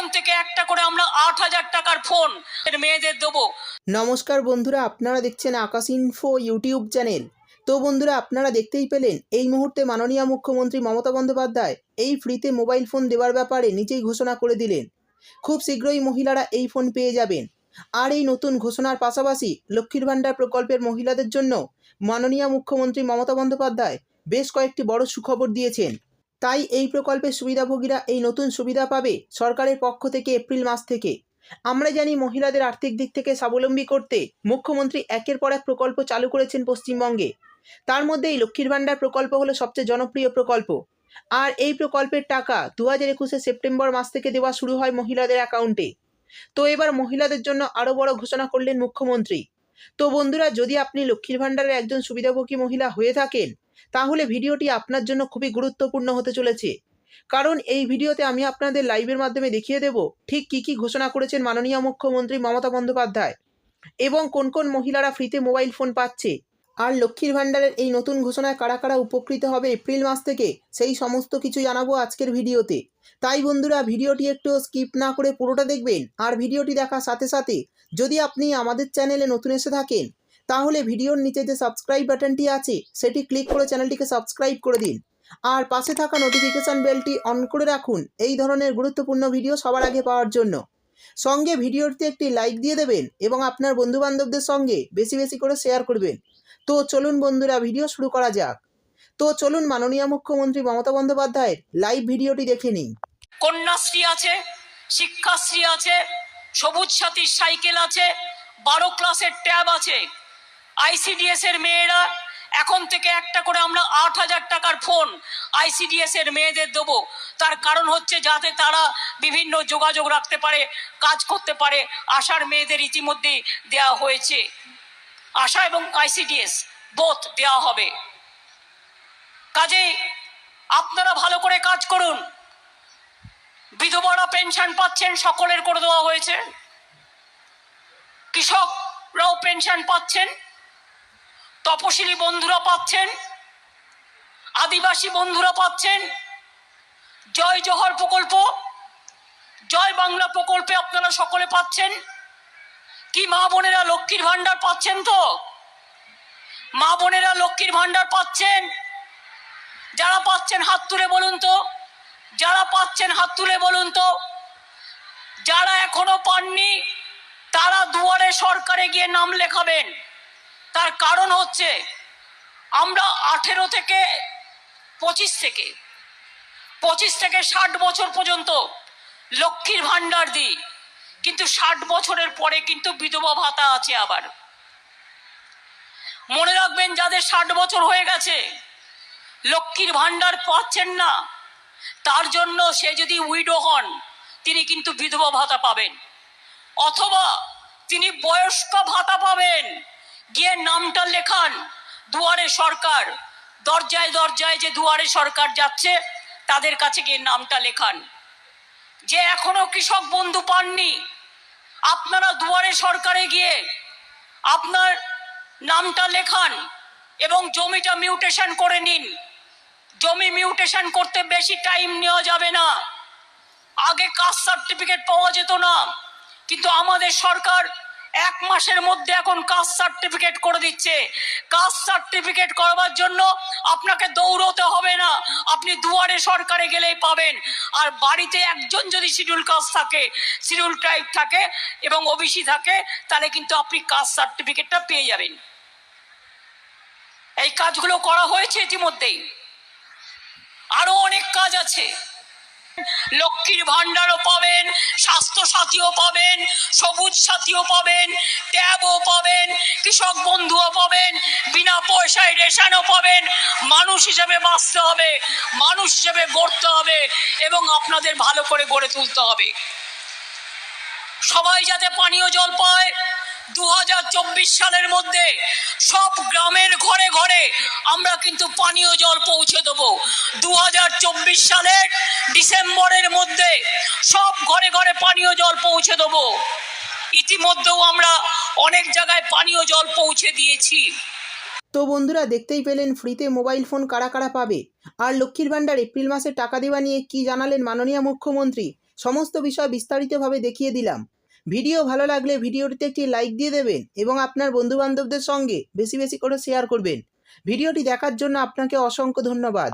এখন থেকে একটা করে আমরা আট হাজার টাকার ফোন মেয়েদের দেবো। নমস্কার বন্ধুরা, আপনারা দেখছেন আকাশ ইনফো ইউটিউব চ্যানেল। তো বন্ধুরা, আপনারা দেখতেই পেলেন, এই মুহূর্তে মাননীয় মুখ্যমন্ত্রী মমতা বন্দ্যোপাধ্যায় এই ফ্রিতে মোবাইল ফোন দেওয়ার ব্যাপারে নিজেই ঘোষণা করে দিলেন। খুব শীঘ্রই মহিলারা এই ফোন পেয়ে যাবেন। আর এই নতুন ঘোষণার পাশাপাশি লক্ষ্মীর ভাণ্ডার প্রকল্পের মহিলাদের জন্য মাননীয় মুখ্যমন্ত্রী মমতা বন্দ্যোপাধ্যায় বেশ কয়েকটি বড় সুখবর দিয়েছেন। তাই এই প্রকল্পের সুবিধাভোগীরা এই নতুন সুবিধা পাবে সরকারের পক্ষ থেকে এপ্রিল মাস থেকে। আমরা জানি মহিলাদের আর্থিক দিক থেকে স্বাবলম্বী করতে মুখ্যমন্ত্রী একের পর এক প্রকল্প চালু করেছেন পশ্চিমবঙ্গে। তার মধ্যে এই লক্ষ্মীর ভাণ্ডার প্রকল্প হলো সবচেয়ে জনপ্রিয় প্রকল্প। আর এই প্রকল্পের টাকা দু হাজার একুশে সেপ্টেম্বর মাস থেকে দেওয়া শুরু হয় মহিলাদের অ্যাকাউন্টে। তো এবার মহিলাদের জন্য আরও বড় ঘোষণা করলেন মুখ্যমন্ত্রী। তো বন্ধুরা, যদি আপনি লক্ষ্মীর ভাণ্ডারের একজন সুবিধাভোগী মহিলা হয়ে থাকেন তাহলে ভিডিওটি আপনার জন্য খুবই গুরুত্বপূর্ণ হতে চলেছে। কারণ এই ভিডিওতে আমি আপনাদের লাইভের মাধ্যমে দেখিয়ে দেব ঠিক কী কী ঘোষণা করেছেন মাননীয় মুখ্যমন্ত্রী মমতা বন্দ্যোপাধ্যায় এবং কোন কোন মহিলারা ফ্রিতে মোবাইল ফোন পাচ্ছে। আর লক্ষ্মীর ভাণ্ডারের এই নতুন ঘোষণায় কারা কারা উপকৃত হবে এপ্রিল মাস থেকে সেই সমস্ত কিছু জানাব আজকের ভিডিওতে। তাই বন্ধুরা ভিডিওটি একটু স্কিপ না করে পুরোটা দেখবেন আর ভিডিওটি দেখার সাথে সাথে যদি আপনি আমাদের চ্যানেলে নতুন এসে থাকেন তাহলে ভিডিওর নিচে যে সাবস্ক্রাইব বাটনটি আছে, সেটি ক্লিক করে চ্যানেলটিকে সাবস্ক্রাইব করে দিন। আর পাশে থাকা নোটিফিকেশন বেলটি অন করে রাখুন, এই ধরনের গুরুত্বপূর্ণ ভিডিও সবার আগে পাওয়ার জন্য। সঙ্গে ভিডিওটিতে একটি লাইক দিয়ে দেবেন এবং আপনার বন্ধুবান্ধবদের সঙ্গে বেশি বেশি করে শেয়ার করবেন। তো চলুন বন্ধুরা ভিডিও শুরু করা যাক। তো চলুন মাননীয় মুখ্যমন্ত্রী মমতা বন্দ্যোপাধ্যায়ের লাইভ ভিডিওটি দেখে নিন কন্যাশ্রী আছে, শিক্ষাশ্রী আছে, সবুজ সাথীর সাইকেল আছে, বারো ক্লাসের ট্যাব আছে। আইসিডিএস এর মেয়েরা, এখন থেকে একটা করে আমরা আট হাজার টাকার ফোন আইসিডিএস এর মেয়েদের দেবো। তার কারণ হচ্ছে যাতে তারা বিভিন্ন যোগাযোগ রাখতে পারে, কাজ করতে পারে। আশার মেয়েদের ইতিমধ্যেই দেওয়া হয়েছে। আশা এবং আইসিডিএস বোধ দেওয়া হবে। কাজেই আপনারা ভালো করে কাজ করুন। বিধবারা পেনশন পাচ্ছেন, সকলের করে দেওয়া হয়েছে। কৃষকরাও পেনশন পাচ্ছেন। তপশিলি বন্ধুরা পাচ্ছেন, আদিবাসী বন্ধুরা পাচ্ছেন, জয় জহর প্রকল্প, জয় বাংলা প্রকল্পে আপনারা সকলে পাচ্ছেন। কি মা বোনেরা লক্ষ্মীর ভান্ডার পাচ্ছেন তো? মা বোনেরা লক্ষ্মীর ভান্ডার পাচ্ছেন? যারা পাচ্ছেন হাত তুলে বলুন তো, যারা পাচ্ছেন হাত তুলে বলুন তো, যারা এখনও পাননি, তারা দুয়ারে সরকারে গিয়ে নাম লেখাবেন। তার কারণ হচ্ছে আমরা আঠেরো থেকে পঁচিশ থেকে পঁচিশ থেকে ষাট বছর পর্যন্ত লক্ষ্মীর ভাণ্ডার দিই, কিন্তু ষাট বছরের পরে কিন্তু বিধবা ভাতা আছে আবার। মনে রাখবেন, যাদের ষাট বছর হয়ে গেছে, লক্ষ্মীর ভাণ্ডার পাচ্ছেন না, তার জন্য সে যদি উইডো হন, তিনি কিন্তু বিধবা ভাতা পাবেন। অথবা তিনি বয়স্ক ভাতা পাবেন। গিয়ে নামটা লেখান, দুয়ারে সরকার। দরজায় দরজায় যে দুয়ারে সরকার যাচ্ছে, তাদের কাছে গিয়ে নামটা লেখান। যে এখনও কৃষক বন্ধু পাননি, আপনারা দুয়ারে সরকারে গিয়ে আপনার নামটা লেখান এবং জমিটা মিউটেশন করে নিন। জমি মিউটেশন করতে বেশি টাইম নেওয়া যাবে না। আগে কাস্ট সার্টিফিকেট পাওয়া যেত না, কিন্তু আমাদের সরকার এক মাসের মধ্যে এখন কাস্ট সার্টিফিকেট করে দিচ্ছে। কাস্ট সার্টিফিকেট করবার জন্য আপনাকে দৌড়তে হবে না। আপনি দুয়ারে সরকারে গেলেই পাবেন। আর বাড়িতে একজন যদি শিডিউল কাস্ট থাকে, শিডিউল ট্রাইব থাকে এবং ওবিসি থাকে, তাহলে কিন্তু আপনি কাস্ট সার্টিফিকেটটা পেয়ে যাবেন। এই কাজগুলো করা হয়েছে ইতিমধ্যেই। আরও অনেক কাজ আছে। লক্ষ্মীর ভান্ডারও পাবেন, স্বাস্থ্য সাথীও পাবেন, সবুজ সাথীও পাবেন, ট্যাবও পাবেন, কৃষক বন্ধুও পাবেন, বিনা পয়সায় রেশনও পাবেন। মানুষ হিসেবে বাঁচতে হবে, মানুষ হিসেবে গড়তে হবে এবং আপনাদের ভালো করে গড়ে তুলতে হবে। সবাই যাতে পানীয় জল পায় দু হাজার চব্বিশ সালের মধ্যে সব গ্রামের ঘরে ঘরে আমরা কিন্তু পানীয় জল পৌঁছে দেবো। দু সালের ডিসেম্বরের মধ্যে সব ঘরে ঘরে পানীয় জল পৌঁছে দেবো। ইতিমধ্যেও আমরা অনেক জায়গায় পানীয় জল পৌঁছে দিয়েছি। তো বন্ধুরা, দেখতেই পেলেন ফ্রিতে মোবাইল ফোন কারা কারা পাবে? আর লক্ষ্মীর ভাণ্ডার এপ্রিল মাসে টাকা দেওয়া নিয়ে কি জানালেন মাননীয় মুখ্যমন্ত্রী? সমস্ত বিষয় বিস্তারিতভাবে দেখিয়ে দিলাম। ভিডিও ভালো লাগলে ভিডিওটিতে একটি লাইক দিয়ে দেবেন এবং আপনার বন্ধুবান্ধবদের সঙ্গে বেশি বেশি করে শেয়ার করবেন। ভিডিওটি দেখার জন্য আপনাকে অসংখ্য ধন্যবাদ।